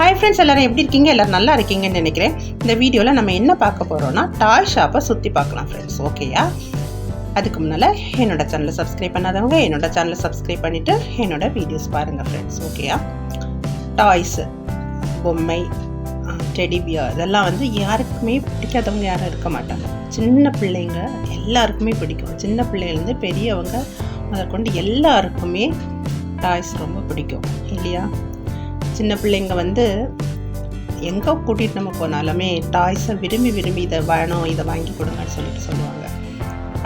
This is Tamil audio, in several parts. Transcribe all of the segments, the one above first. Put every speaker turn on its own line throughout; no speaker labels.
ஹாய் ஃப்ரெண்ட்ஸ் எல்லோரும் எப்படி இருக்கீங்க? எல்லோரும் நல்லா இருக்கீங்கன்னு நினைக்கிறேன். இந்த வீடியோவில் நம்ம என்ன பார்க்க போகிறோம்னா டாய் ஷாப்பை சுற்றி பார்க்கலாம் ஃப்ரெண்ட்ஸ் ஓகேயா அதுக்கு முன்னால் என்னோட சேனலை சப்ஸ்கிரைப் பண்ணாதவங்க என்னோட சேனலை சப்ஸ்கிரைப் பண்ணிவிட்டு என்னோட வீடியோஸ் பாருங்கள் ஃப்ரெண்ட்ஸ் ஓகேயா டாய்ஸு பொம்மை டெடி இதெல்லாம் வந்து யாருக்குமே பிடிக்காதவங்க யாரும் இருக்க மாட்டாங்க. சின்ன பிள்ளைங்க எல்லாருக்குமே பிடிக்கும். சின்ன பிள்ளைங்கலேருந்து பெரியவங்க முதற்கொண்டு எல்லாருக்குமே டாய்ஸ் ரொம்ப பிடிக்கும். இல்லையா? சின்ன பிள்ளைங்க வந்து எங்கே கூட்டிகிட்டு நம்ம போனாலுமே டாய்ஸை விரும்பி விரும்பி இதை வேணும் இதை வாங்கி கொடுங்கன்னு சொல்லிட்டு சொல்லுவாங்க.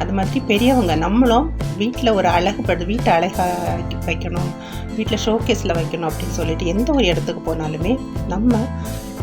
அது மாதிரி பெரியவங்க நம்மளும் வீட்டில் ஒரு அழகுபடு வீட்டை அழகாக வைக்கணும் வீட்டில் ஷோகேஸில் வைக்கணும் அப்படின்னு சொல்லிட்டு எந்த ஒரு இடத்துக்கு போனாலுமே நம்ம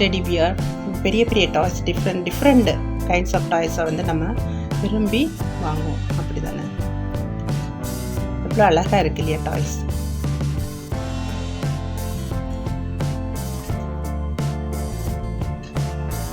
டெடி பியர் பெரிய பெரிய toys different different kinds of டாய்ஸை வந்து நம்ம விரும்பி வாங்குவோம். அப்படி தானே எவ்வளோ அழகாக இருக்கு இல்லையா டாய்ஸ்